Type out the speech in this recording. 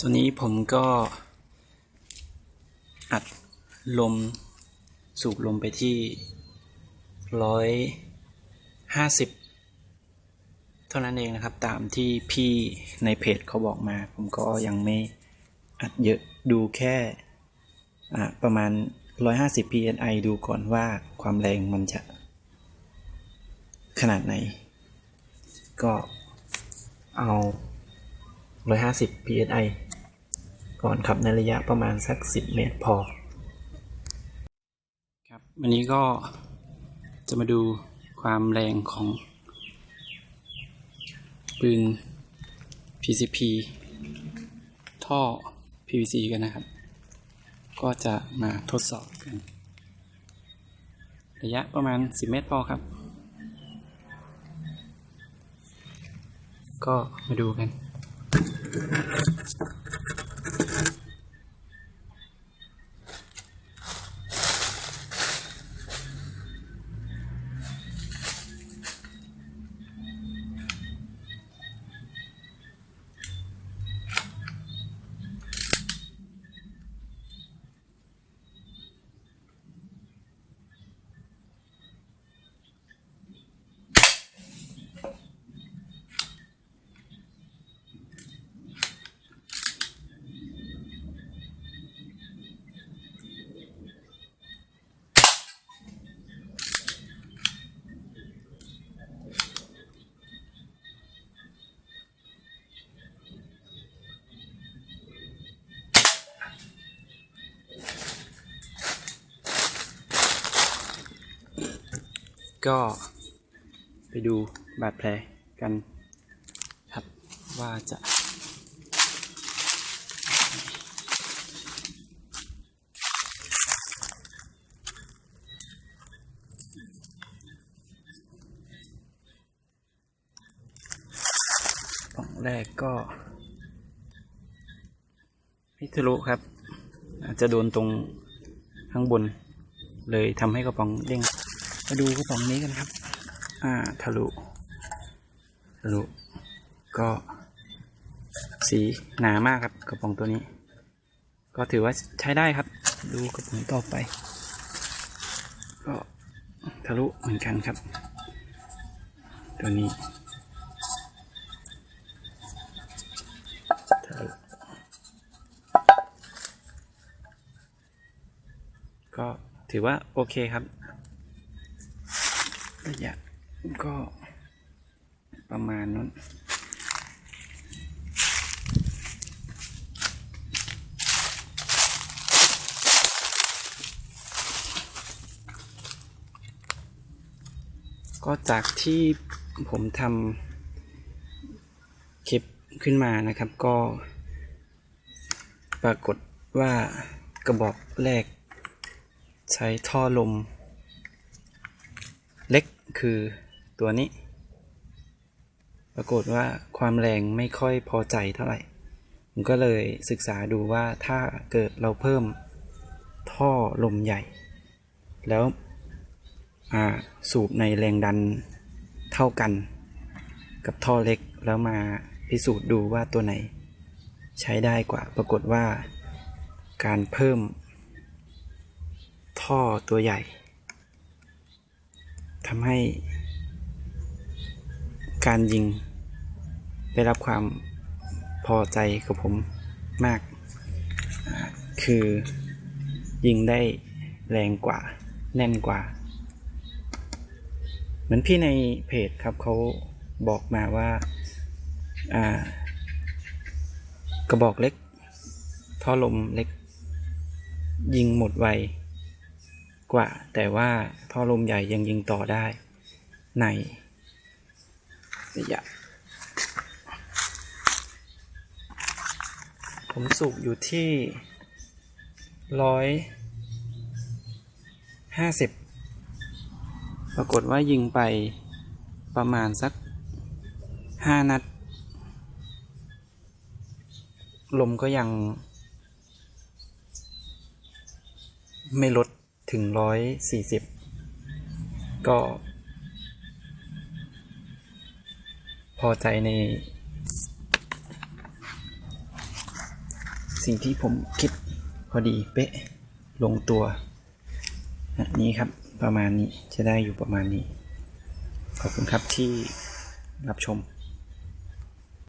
ตัวนี้ผมก็ อัดลมสูบลมไปที่ร้อยห้าสิบเท่านั้นเองนะครับ ตามที่พี่ในเพจเขาบอกมา ผมก็ยังไม่อัดเยอะดูแค่ประมาณ 150 psi ดูก่อนว่าความแรงมันจะ ขนาดไหน ก็เอา 150 psi ก่อนขับในระยะประมาณสัก 10 เมตรพอ ครับวันนี้ก็จะมาดูความแรงของปืน PCP ท่อ PVC กันนะครับ ก็จะมาทดสอบกัน ระยะประมาณ 10 เมตรพอครับ ก็มาดูกัน ก็ไปดูบาดแผลกันครับว่าจะป่องแรกก็ไม่ทะลุครับ อาจจะโดนตรงข้างบนเลยทำให้กระป๋องเด้ง มาดูกระป๋องนี้กันครับ อ่าทะลุทะลุก็สีหนามากครับกระป๋องตัวนี้ ก็ถือว่าใช้ได้ครับ ดูกระป๋องต่อไป ก็ทะลุเหมือนกันครับ ตัวนี้ทะลุก็ถือว่าโอเคครับ ระยะก็ประมาณนั้นก็จากที่ผมทำคลิปขึ้นมานะครับ ก็ ปรากฏว่ากระบอกแรก ใช้ท่อลม คือตัวนี้ ปรากฏว่าความแรงไม่ค่อยพอใจเท่าไหร่ ผมก็เลยศึกษาดูว่าถ้าเกิดเราเพิ่มท่อลมใหญ่ แล้วสูบในแรงดันเท่ากัน กับท่อเล็กแล้วมาพิสูจน์ดูว่าตัวไหน ใช้ได้กว่า ปรากฏว่า การเพิ่ม ท่อตัวใหญ่ ทำให้การยิงได้รับความพอใจกับผมมาก คือยิงได้แรงกว่า แน่นกว่า เหมือนพี่ในเพจครับเขาบอกมาว่า กระบอกเล็ก ท่อลมเล็ก ยิงหมดไว กว่า แต่ว่าท่อลมใหญ่ยังยิงต่อได้ในระยะผมสูบอยู่ที่ร้อยห้าสิบปรากฏว่ายิงไปประมาณสักห้านัด ลมก็ยังไม่ลด ถึงร้อยสี่สิบก็ พอใจใน สิ่งที่ผมคิดพอดีเป๊ะ ลงตัวนะนี้ครับประมาณนี้จะได้อยู่ประมาณนี้ ขอบคุณครับที่รับชม